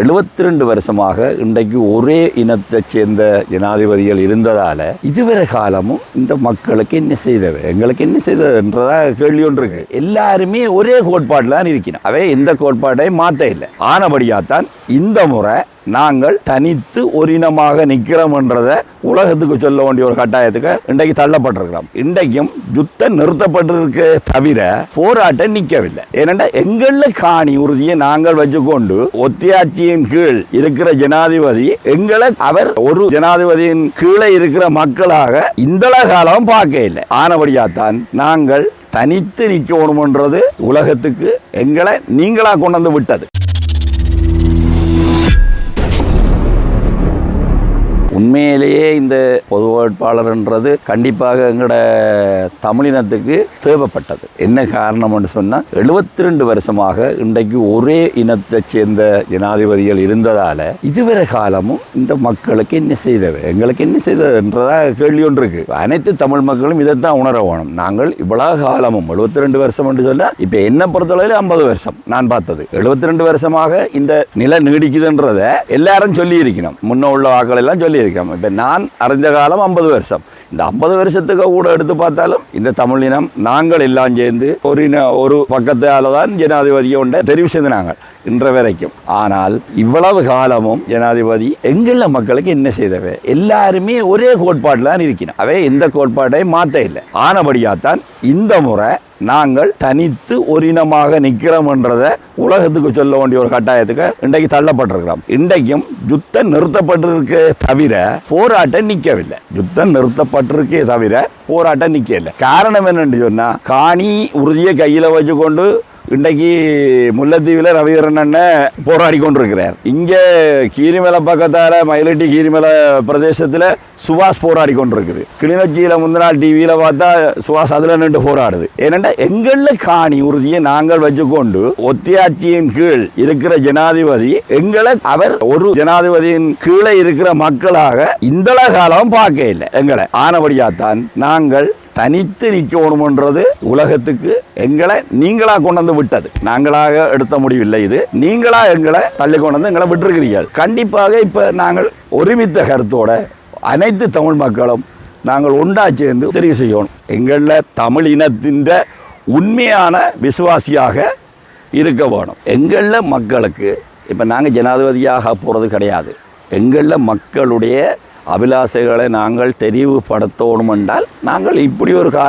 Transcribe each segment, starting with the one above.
எழுபத்தி ரெண்டு வருஷமாக இன்றைக்கு ஒரே இனத்தை சேர்ந்த ஜனாதிபதிகள் இருந்ததால் இதுவரை காலமும் இந்த மக்களுக்கு என்ன செய்தவை எங்களுக்கு என்ன செய்ததுன்றதா கேள்வி ஒன்று இருக்கு. எல்லாருமே ஒரே கோட்பாட்டில் தான் இருக்கணும் அவை இந்த கோட்பாட்டையும் மாற்ற இல்லை. ஆனபடியாத்தான் இந்த முறை நாங்கள் தனித்து ஒரு இனமாக நிற்கிறோம்ன்றதை உலகத்துக்கு சொல்ல வேண்டிய ஒரு கட்டாயத்துக்கு இன்றைக்கு தள்ளப்பட்டிருக்கிறோம். இன்றைக்கும் யுத்தம் நிறுத்தப்பட்டிருக்க தவிர போராட்டம் நிற்கவில்லை. ஏனென்றா எங்களில் காணி உறுதியை நாங்கள் வச்சுக்கொண்டு ஒத்தியாட்சியின் கீழ் இருக்கிற ஜனாதிபதி எங்களை அவர் ஒரு ஜனாதிபதியின் கீழே இருக்கிற மக்களாக இந்த காலம் பார்க்க இல்லை ஆனபடியாத்தான் நாங்கள் தனித்து நிற்கணும்ன்றது உலகத்துக்கு எங்களை நீங்களா கொண்டு வந்து விட்டது. உண்மையிலேயே இந்த பொது வேட்பாளர்ன்றது கண்டிப்பாக எங்களோட தமிழினத்துக்கு தேவைப்பட்டது. என்ன காரணம்னு சொன்னால் எழுபத்தி ரெண்டு வருஷமாக இன்றைக்கு ஒரே இனத்தை சேர்ந்த ஜனாதிபதிகள் இருந்ததால் இதுவரை காலமும் இந்த மக்களுக்கு என்ன செய்தவை எங்களுக்கு என்ன செய்ததுன்றதா கேள்வி ஒன்று இருக்கு. அனைத்து தமிழ் மக்களும் இதைத்தான் உணர வேணும். நாங்கள் இவ்வளவு காலமும் எழுபத்தி ரெண்டு வருஷம் என்று சொன்னால் இப்போ என்ன பொறுத்தளவில் ஐம்பது வருஷம் நான் பார்த்தது. எழுபத்தி ரெண்டு வருஷமாக இந்த நிலை நீடிக்குதுன்றதை எல்லாரும் சொல்லி இருக்கணும் முன்ன உள்ள வாக்கள் எல்லாம் சொல்லி இருக்காமல் இப்போ நான் அறிஞ்ச காலம் ஐம்பது வருஷம் இந்த ஐம்பது வருஷத்துக்கு கூட எடுத்து பார்த்தாலும் இந்த தமிழினம் நாங்கள் எல்லாம் சேர்ந்து ஒரு ஒரு பக்கத்தால் தான் ஜனாதிபதியை உண்ட தெரிவு நாங்கள் இன்ற வரைக்கும். ஆனால் இவ்வளவு காலமும் ஜனாதிபதி எங்குள்ள மக்களுக்கு என்ன செய்தவை? எல்லாருமே ஒரே கோட்பாட்டில் தான் இருக்கிறோம். அவை இந்த கோட்பாட்டையும் மாற்ற இல்லை. ஆனபடியாத்தான் இந்த முறை நாங்கள் தனித்து ஒரு இனமாக நிற்கிறோம்ன்றதை உலகத்துக்கு சொல்ல வேண்டிய ஒரு கட்டாயத்துக்கு இன்றைக்கு தள்ளப்பட்டிருக்கிறோம். இன்றைக்கும் யுத்தம் நிறுத்தப்பட்டிருக்க தவிர போராட்டம் நிற்கவில்லை. யுத்தம் பட்டிருக்கே தவிர போராட்டம் நிற்கவில்லை காரணம் என்னன்னு சொன்னா காணி உறுதியை கையில் வச்சுக்கொண்டு இன்றைக்கு முல்லைத்தீவில் ரவிகரன் அண்ணன் போராடி கொண்டிருக்கிறார். இங்கே கீரிமலை பக்கத்தால் மயிலட்டி கீரிமலை பிரதேசத்தில் சுபாஷ் போராடி கொண்டிருக்குது. கிளிநொச்சியில் முந்தின நாள் டிவியில் பார்த்தா சுபாஷ் அதில் நின்று போராடுது. ஏனென்றால் எங்களில் காணி உறுதியை நாங்கள் வச்சுக்கொண்டு ஒத்தியாட்சியின் கீழ் இருக்கிற ஜனாதிபதி எங்களை அவர் ஒரு ஜனாதிபதியின் கீழே இருக்கிற மக்களாக இந்த காலம் பார்க்க இல்லை. எங்களை ஆனபடியாத்தான் நாங்கள் தனித்து நிற்கணுமன்றது உலகத்துக்கு எங்களை நீங்களா கொண்டு வந்து விட்டது. நாங்களாக எடுத்த முடிவில்லை இது. நீங்களா எங்களை தள்ளி கொண்டு வந்து எங்களை விட்டுருக்கிறீர்கள். கண்டிப்பாக இப்போ நாங்கள் ஒருமித்த கருத்தோட அனைத்து தமிழ் மக்களும் நாங்கள் ஒன்றா சேர்ந்து தெரிவு செய்யணும். எங்களில் தமிழ் இனத்தின் உண்மையான விசுவாசியாக இருக்க வேணும். எங்களில் மக்களுக்கு இப்போ நாங்கள் ஜனாதிபதியாக போகிறது கிடையாது. எங்களில் மக்களுடைய அபிலாசைகளை நாங்கள் தெரிவுபடுத்தணும் என்றால் நாங்கள் இப்படி ஒரு கா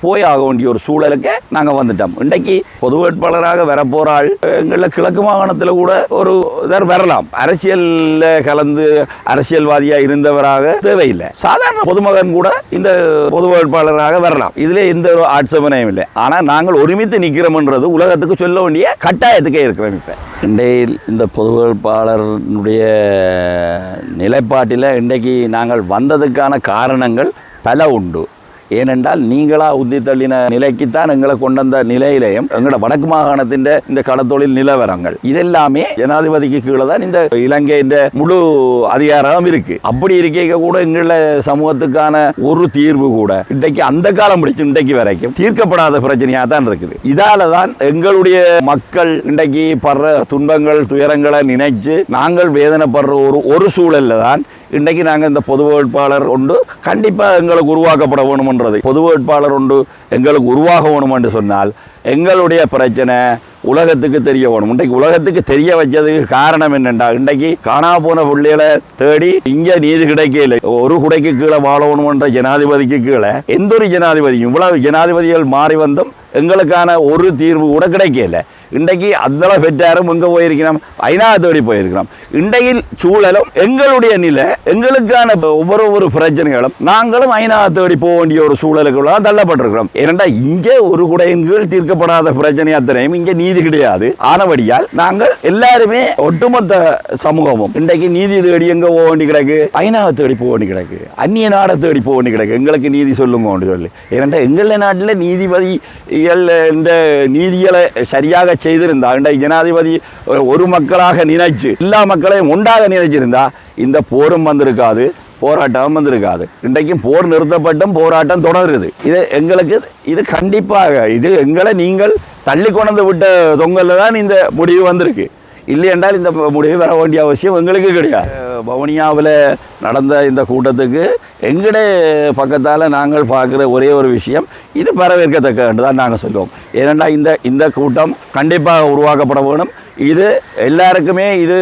போய் ஆக வேண்டிய ஒரு சூழலுக்கு நாங்கள் வந்துட்டோம். இன்றைக்கு பொது வேட்பாளராக வரப்போகிற ஆள் எங்களில் கிழக்கு மாகாணத்தில் கூட ஒரு இதர் வரலாம். அரசியலில் கலந்து அரசியல்வாதியாக இருந்தவராக தேவையில்லை. சாதாரண பொதுமகன் கூட இந்த பொது வேட்பாளராக வரலாம். இதில் எந்த ஒரு ஆட்சேபனையும் இல்லை. ஆனால் நாங்கள் ஒருமித்து நிற்கிறோம்ன்றது உலகத்துக்கு சொல்ல வேண்டிய கட்டாயத்துக்கே இருக்கிறோம் இப்போ. இன்றையில் இந்த பொது வேட்பாளருடைய நிலைப்பாட்டில் இன்றைக்கு நாங்கள் வந்ததுக்கான காரணங்கள் பல உண்டு. ஏனென்றால் நீங்களா உத்தி தள்ளின நிலைக்குத்தான் எங்களை கொண்டு வந்த நிலையிலையும் எங்களோட வடக்கு மாகாணத்தின் இந்த களத்தொழில் நிலவரங்கள். இதெல்லாமே ஜனாதிபதிக்கு கீழே தான் இந்த இலங்கையின் முழு அதிகாரம் இருக்கு. அப்படி இருக்க கூட எங்கள சமூகத்துக்கான ஒரு தீர்வு கூட இன்றைக்கு அந்த காலம் பிடிச்சு இன்றைக்கு வரைக்கும் தீர்க்கப்படாத பிரச்சனையாக தான் இருக்குது. இதால தான் எங்களுடைய மக்கள் இன்றைக்கு படுற துன்பங்கள் துயரங்களை நினைச்சு நாங்கள் வேதனைப்படுற ஒரு ஒரு சூழல்ல தான் இன்றைக்கு நாங்கள் இந்த பொது வேட்பாளர் உண்டு. கண்டிப்பாக எங்களுக்கு உருவாக்கப்பட வேணுமன்றது. பொது வேட்பாளர் உண்டு எங்களுக்கு உருவாக வேணும் என்று சொன்னால் எங்களுடைய பிரச்சனை உலகத்துக்கு தெரிய வேணும். இன்றைக்கு உலகத்துக்கு தெரிய வச்சதுக்கு காரணம் என்னென்றா இன்றைக்கு காணா போன பிள்ளைகளை தேடி இங்கே நீதி கிடைக்கல. ஒரு குடைக்கு கீழே வாழணுமன்ற ஜனாதிபதிக்கு கீழே எந்த ஒரு ஜனாதிபதியும் இவ்வளவு ஜனாதிபதிகள் மாறி வந்தும் எங்களுக்கான ஒரு தீர்வு கூட கிடைக்கல. இன்றைக்கு அதெல்லாம் பெற்றாரும் எங்கே போயிருக்கிறோம்? ஐநா தேடி போயிருக்கிறோம். இன்றைய சூழலும் எங்களுடைய நிலை எங்களுக்கான ஒவ்வொரு ஒரு பிரச்சனைகளும் நாங்களும் ஐநா தேடி போக வேண்டிய ஒரு சூழலுக்குள்ள தான் தள்ளப்பட்டிருக்கிறோம். ஏனென்றா இங்கே ஒரு குடையின் கீழ் தீர்க்கப்படாத பிரச்சனை அத்தனையும் இங்கே நீதி கிடையாது. ஆனபடியால் நாங்கள் எல்லாருமே ஒட்டுமொத்த சமூகமும் இன்றைக்கு நீதி தேடி எங்கே போக வேண்டி கிடக்கு? ஐநாவை தேடி போக வேண்டி கிடக்கு. அந்நிய நாடை தேடி போக வேண்டி கிடக்கு. எங்களுக்கு நீதி சொல்லுங்க சொல்லி. ஏனென்றா எங்கள் நாட்டில் நீதிபதிகள் இந்த நீதிகளை சரியாக செய்திருந்தா இன்றைக்கு ஜனாதிபதி ஒரு மக்களாக நினைச்சு எல்லா மக்களையும் ஒன்றாக நினைச்சிருந்தா இந்த போரும் வந்திருக்காது போராட்டம் வந்திருக்காது. இன்றைக்கும் போர் நிறுத்தப்பட்டும் போராட்டம் தொடருது. இது எங்களுக்கு இது கண்டிப்பாக இது எங்களை நீங்கள் தள்ளி கொண்டு விட்ட தொங்கலில் தான் இந்த முடிவு வந்திருக்கு. இல்லை என்றால் இந்த முடிவு வர வேண்டிய அவசியம் எங்களுக்கு கிடையாது. வவுனியாவில் நடந்த இந்த கூட்டத்துக்கு எங்கட பக்கத்தால் நாங்கள் பார்க்குற ஒரே ஒரு விஷயம் இது வரவேற்கத்தக்க தான் நாங்கள் சொல்லுவோம். ஏனென்றால் இந்த இந்த கூட்டம் கண்டிப்பாக உருவாக்கப்பட வேணும். இது எல்லாருக்குமே இது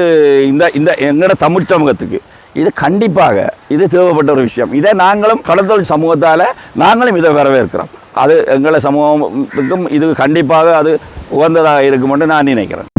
இந்த இந்த எங்களோட தமிழ் சமூகத்துக்கு இது கண்டிப்பாக இது தேவைப்பட்ட ஒரு விஷயம். இதை நாங்களும் கடத்தொழில் சமூகத்தால் நாங்களும் இதை வரவேற்கிறோம். அது எங்களை சமூகத்துக்கும் இது கண்டிப்பாக அது உகந்ததாக இருக்குமென்று நான் நினைக்கிறேன்.